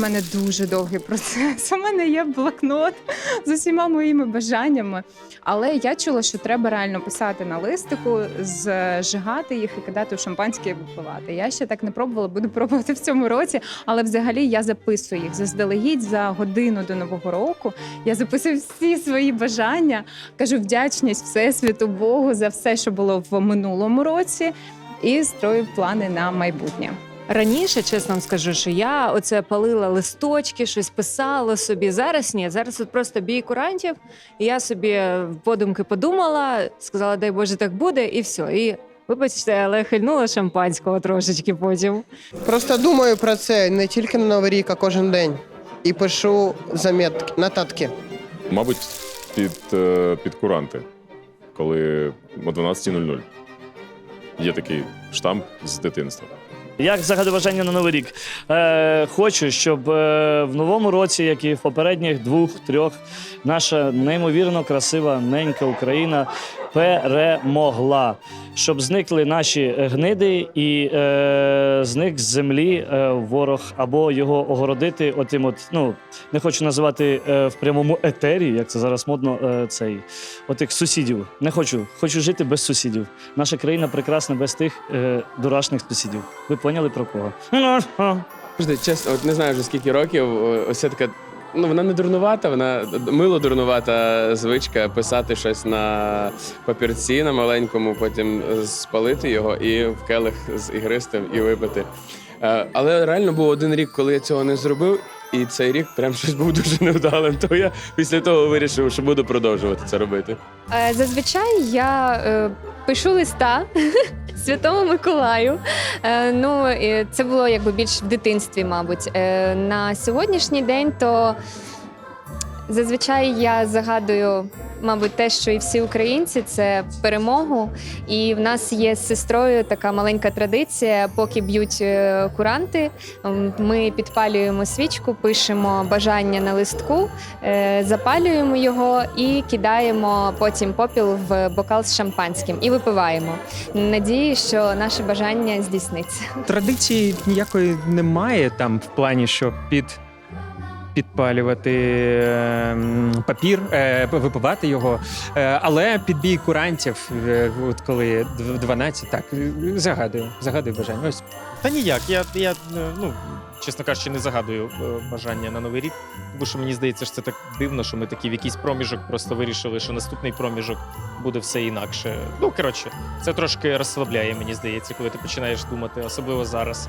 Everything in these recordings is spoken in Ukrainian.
мене дуже довгий процес. У мене є блокнот з усіма моїми бажаннями. Але я чула, що треба реально писати на листику, зжигати їх і кидати у шампанське і випивати. Я ще так не пробувала, буду пробувати в цьому році. Але взагалі я записую їх заздалегідь за годину до нового року. Я записую всі свої бажання, кажу вдячність Всесвіту Богу за все, що було в минулому році, і строю плани на майбутнє. Раніше, чесно вам скажу, що я оце палила листочки, щось писала собі. Зараз ні. Зараз тут просто бій курантів. І я собі подумки подумала, сказала, дай Боже, так буде, і все. І вибачте, але хильнула шампанського трошечки потім. Просто думаю про це не тільки на Новий рік, а кожен день. І пишу замітки, нотатки. Мабуть, під, е, під куранти, коли о 12.00. Є такий штамп з дитинства. Як бажання на новий рік? Е, хочу, щоб е, в новому році, як і в попередніх двох-трьох, наша неймовірно красива ненька Україна перемогла. Щоб зникли наші гниди і е, зник з землі е, ворог, або його огородити отим, от ну не хочу називати е, в прямому етері, як це зараз модно. Е, цей отих сусідів. Не хочу, хочу жити без сусідів. Наша країна прекрасна без тих е, дурашних сусідів. Ви поняли про кого? Чесно, от не знаю вже скільки років. Ось така. Ну, вона не дурнувата, вона мило дурнувата звичка писати щось на папірці на маленькому, потім спалити його і в келих з ігристим і випити. Е, Але реально був один рік, коли я цього не зробив, і цей рік прям щось був дуже невдалим. То я після того вирішив, що буду продовжувати це робити. Е, Зазвичай я е, пишу листа Святому Миколаю. Е, ну, це було якби більш в дитинстві, мабуть. Е, на сьогоднішній день то зазвичай я загадую. Мабуть, те, що і всі українці, це перемогу. І в нас є з сестрою така маленька традиція. Поки б'ють е, куранти, ми підпалюємо свічку, пишемо бажання на листку, е, запалюємо його і кидаємо потім попіл в бокал з шампанським і випиваємо. Надії, що наше бажання здійсниться. Традиції ніякої немає там в плані, що під. Підпалювати ем, папір, е, випивати його. Е, але підбій курантів, е, от коли дв- 12, так, загадую, загадую бажання. Ось Та ніяк. Я, я е, ну, чесно кажучи, не загадую бажання на новий рік. Тому що мені здається, що це так дивно, що ми такі в якийсь проміжок просто вирішили, що наступний проміжок буде все інакше. Ну, коротше, це трошки розслабляє, мені здається, коли ти починаєш думати, особливо зараз,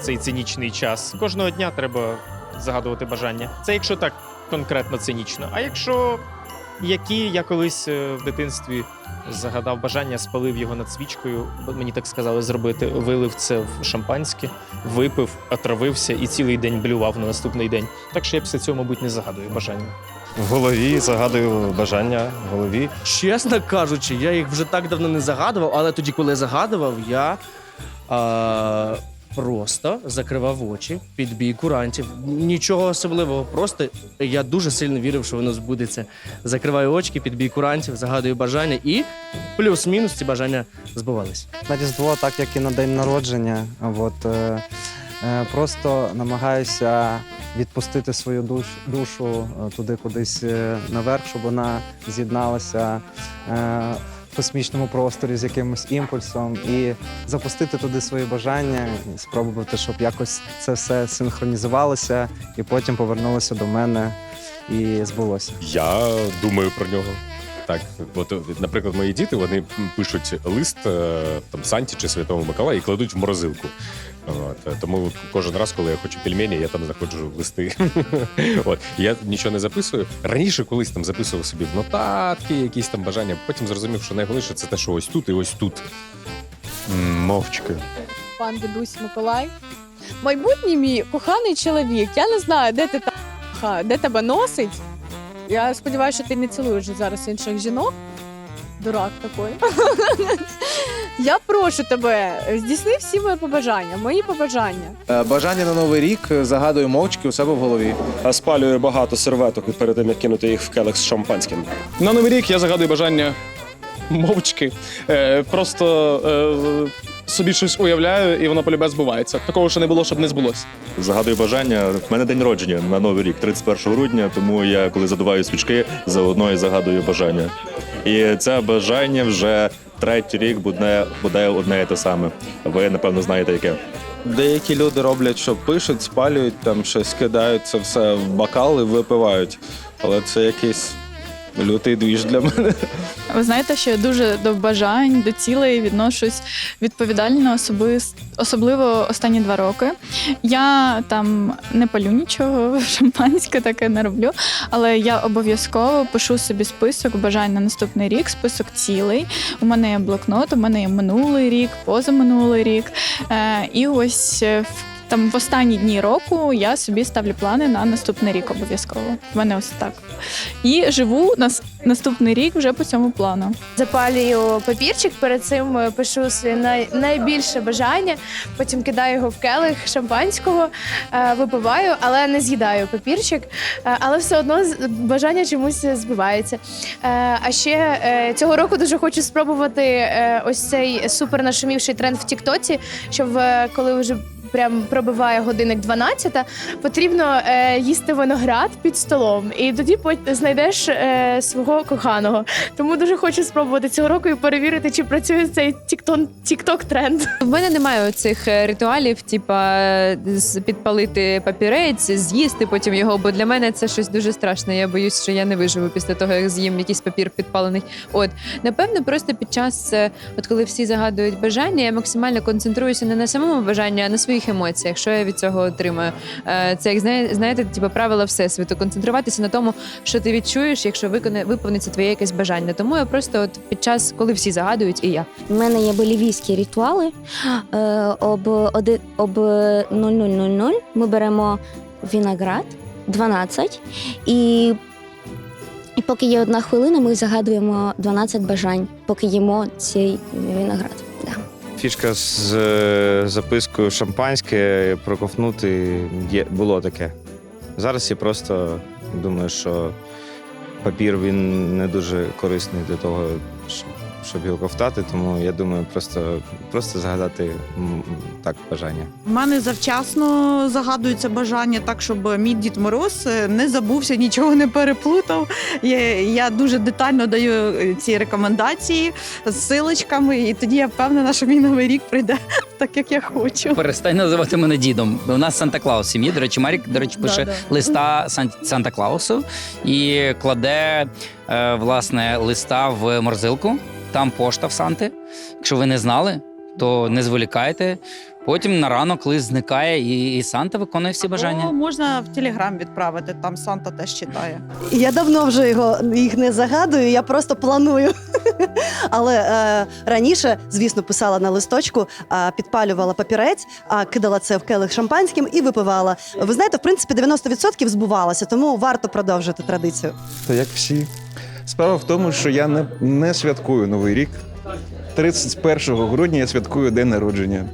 цей цинічний час. Кожного дня треба загадувати бажання. Це якщо так конкретно цинічно. А якщо які я колись е, в дитинстві загадав бажання, спалив його над свічкою. бо Мені так сказали зробити. Вилив це в шампанське, випив, отравився і цілий день блював на наступний день. Так що я після цього, мабуть, не загадую бажання. В голові загадую бажання в голові. Чесно кажучи, я їх вже так давно не загадував, але тоді, коли загадував, я а, просто закривав очі під бій курантів. Нічого особливого, просто я дуже сильно вірив, що воно збудеться. Закриваю очки під бій курантів, загадую бажання, і плюс-мінус ці бажання збувались. на Різдво, так як і на день народження. От, е, е, просто намагаюся відпустити свою душ, душу е, туди кудись е, наверх, щоб вона з'єдналася е, космічному просторі з якимось імпульсом і запустити туди свої бажання, спробувати, щоб якось це все синхронізувалося і потім повернулося до мене і збулося. Я думаю про нього. Так, от, наприклад, мої діти вони пишуть лист е, там Санті чи Святому Миколаю і кладуть в морозилку. От, е, тому кожен раз, коли я хочу пельмені, я там знаходжу листи. От я нічого не записую. Раніше колись там записував собі в нотатки, якісь там бажання. Потім зрозумів, що найголовніше це те, що ось тут і ось тут. Мовчки. пан дідусь Миколай. Майбутній мій коханий чоловік. Я не знаю, де ти та де тебе носить. Я сподіваюся, що ти не цілуєш зараз інших жінок. Дурак такий. Я прошу тебе, здійсни всі мої побажання, мої побажання. Бажання на новий рік загадую мовчки у себе в голові. Спалюю багато серветок і перед тим, як кинути їх в келих з шампанським. На новий рік я загадую бажання мовчки. Е, просто собі щось уявляю, і воно полюбе збувається. Такого ще не було, щоб не збулося. Загадую бажання. В мене день народження на новий рік, 31 грудня. Тому я, коли задуваю свічки, заодно і загадую бажання. І це бажання вже третій рік буде, буде одне і те саме. Ви напевно знаєте, яке. Деякі люди роблять, що пишуть, спалюють, там щось кидають це все в бокал і випивають. Але це якийсь лютий двіж для мене. Ви знаєте, що я дуже до бажань, до цілей відношусь відповідально, особис- особливо останні два роки. Я там не палю нічого, шампанське таке не роблю, але я обов'язково пишу собі список бажань на наступний рік, список цілей. У мене є блокнот, у мене є минулий рік, позаминулий рік. Е, і ось е, в там в останні дні року я собі ставлю плани на наступний рік обов'язково. В мене ось так. І живу на наступний рік вже по цьому плану. Запалюю папірчик, перед цим е, пишу своє най... найбільше бажання, потім кидаю його в келих шампанського, е, випиваю, але не з'їдаю папірчик. Е, Але все одно бажання чомусь збивається. А ще цього року дуже хочу спробувати ось цей супер нашумівший тренд в Тіктоці, що в коли вже. Прям пробиває годинник 12, потрібно е, їсти виноград під столом, і тоді знайдеш е, свого коханого. Тому дуже хочу спробувати цього року і перевірити, чи працює цей тікток тренд. В мене немає цих ритуалів, типа е, підпалити папірець, з'їсти потім його, бо для мене це щось дуже страшне. Я боюсь, що я не виживу після того, як з'їм якийсь папір підпалений. От напевно, просто під час, е, от коли всі загадують бажання, я максимально концентруюся не на самому бажанні, а на своїх емоціях, що я від цього отримаю. Е, Це як знає- знаєте, типу правила всесвіту. Концентруватися на тому, що ти відчуєш, якщо виконає виповниться твоє якесь бажання. Тому я просто от під час, коли всі загадують, і я. У мене є болівійські ритуали. Е, об, оди- об 00.00 ми беремо виноград 12 і. І поки є одна хвилина, ми загадуємо 12 бажань, поки їмо цей виноград. Фішка з е, запискою шампанське проковтнути є, було таке. Зараз я просто думаю, що папір він не дуже корисний для того, щоб- щоб його ковтати, тому я думаю, просто, просто загадати так бажання. У мене завчасно загадується бажання, так щоб мій Дід Мороз е, не забувся, нічого не переплутав. Я, я дуже детально даю е, ці рекомендації з силочками, і тоді я впевнена, що мій новий рік прийде так, як я хочу. Перестань називати мене дідом. У нас Санта Клаус сім'ї. До речі, Марік, до речі, пише Да, листа Сан- Санта Клаусу і кладе е, власне листа в морзилку. Там пошта в Санти. Якщо ви не знали, то не зволікайте. Потім на ранок лист зникає, і, і Санта виконує всі бажання. О, можна в Телеграм відправити, там Санта теж читає. Я давно вже його їх не загадую, я просто планую. Але е, раніше, звісно, писала на листочку, а, підпалювала папірець, а кидала це в келих шампанським і випивала. Ви знаєте, в принципі, 90% збувалося, тому варто продовжити традицію. Та як всі. Справа в тому, що я не, не святкую Новий рік. 31 грудня я святкую день народження.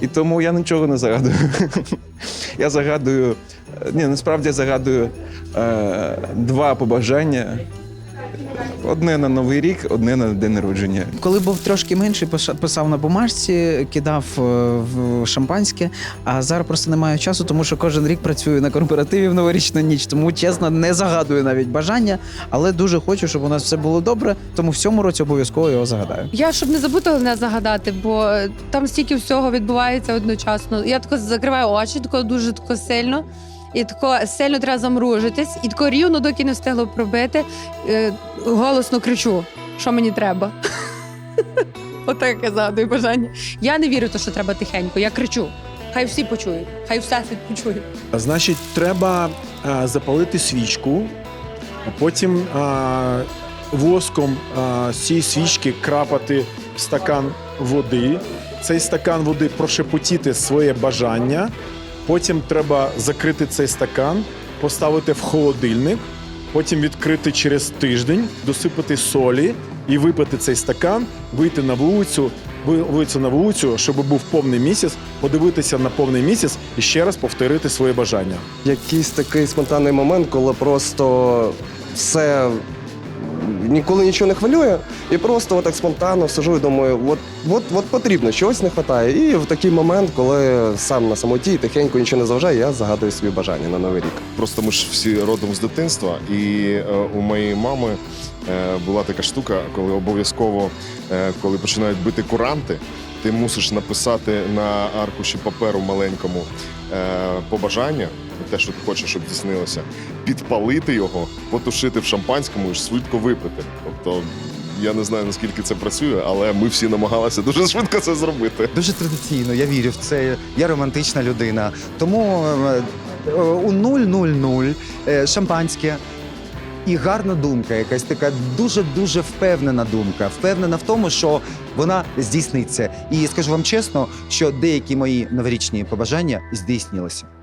І тому я нічого не загадую. Я загадую, е, ні, насправді я загадую е, два побажання. Одне на Новий рік, одне на день народження. Коли був трошки менший, писав на бумажці, кидав е, в шампанське. А зараз просто немає часу, тому що кожен рік працюю на корпоративі в новорічну ніч. Тому чесно не загадую навіть бажання, але дуже хочу, щоб у нас все було добре. Тому в цьому році обов'язково його загадаю. Я щоб не забути головне загадати, бо е, там стільки всього відбувається одночасно. Я тако закриваю очі, тако дуже тако сильно. І тако сильно треба замружитись, і тако рівно, доки не встигло пробити, е, голосно кричу, що мені треба. Отак я загадую бажання. Я не вірю, в те, що треба тихенько. Я кричу. Хай всі почують, хай всесвіт почує. Значить, треба а, запалити свічку, а потім а, воском а, цієї свічки крапати в стакан води. Цей стакан води прошепотіти своє бажання. Потім треба закрити цей стакан, поставити в холодильник, потім відкрити через тиждень, досипати солі і випити цей стакан, вийти на вулицю, ви- на вулицю, щоб був повний місяць, подивитися на повний місяць і ще раз повторити своє бажання. Якийсь такий спонтанний момент, коли просто все ніколи нічого не хвилює. І просто отак спонтанно сижу і думаю, от, от, от потрібно, чогось не вистачає. І в такий момент, коли сам на самоті, тихенько нічого не заважає, я загадую собі бажання на новий рік. Просто ми ж всі родом з дитинства, і е, у моєї мами е, була така штука, коли обов'язково, е, коли починають бити куранти, ти мусиш написати на аркуші паперу маленькому е, побажання, те, що ти хочеш, щоб здійснилося, підпалити його, потушити в шампанському і швидко випити. Тобто. Я не знаю наскільки це працює, але ми всі намагалися дуже швидко це зробити. Дуже традиційно, я вірю в це. Я романтична людина. Тому е, е, у 000 е, шампанське. І гарна думка, якась така дуже-дуже впевнена думка. Впевнена в тому, що вона здійсниться. І скажу вам чесно, що деякі мої новорічні побажання здійснилися.